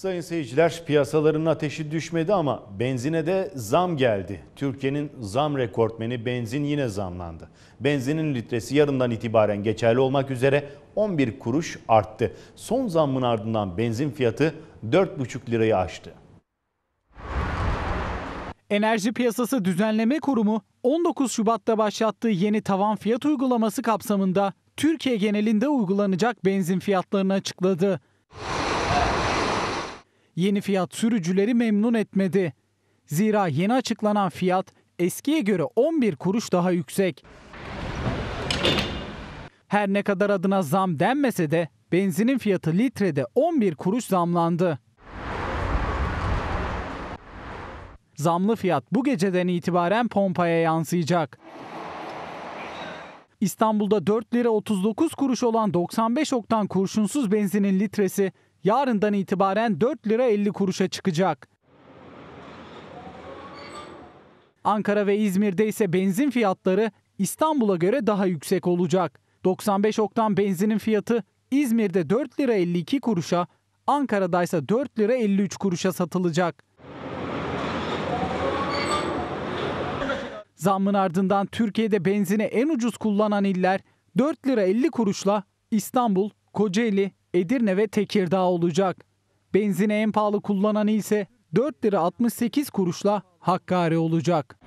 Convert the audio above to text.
Sayın seyirciler piyasaların ateşi düşmedi ama benzine de zam geldi. Türkiye'nin zam rekortmeni benzin yine zamlandı. Benzinin litresi yarından itibaren geçerli olmak üzere 11 kuruş arttı. Son zammın ardından benzin fiyatı 4,5 lirayı aştı. Enerji Piyasası Düzenleme Kurumu 19 Şubat'ta başlattığı yeni tavan fiyat uygulaması kapsamında Türkiye genelinde uygulanacak benzin fiyatlarını açıkladı. Yeni fiyat sürücüleri memnun etmedi. Zira yeni açıklanan fiyat eskiye göre 11 kuruş daha yüksek. Her ne kadar adına zam denmese de benzinin fiyatı litrede 11 kuruş zamlandı. Zamlı fiyat bu geceden itibaren pompaya yansıyacak. İstanbul'da 4 lira 39 kuruş olan 95 oktan kurşunsuz benzinin litresi yarından itibaren 4 lira 50 kuruşa çıkacak. Ankara ve İzmir'de ise benzin fiyatları İstanbul'a göre daha yüksek olacak. 95 oktan benzinin fiyatı İzmir'de 4 lira 52 kuruşa, Ankara'da ise 4 lira 53 kuruşa satılacak. Zammın ardından Türkiye'de benzini en ucuz kullanan iller 4 lira 50 kuruşla İstanbul, Kocaeli, Edirne ve Tekirdağ olacak. Benzini en pahalı kullanan ise 4 lira 68 kuruşla Hakkari olacak.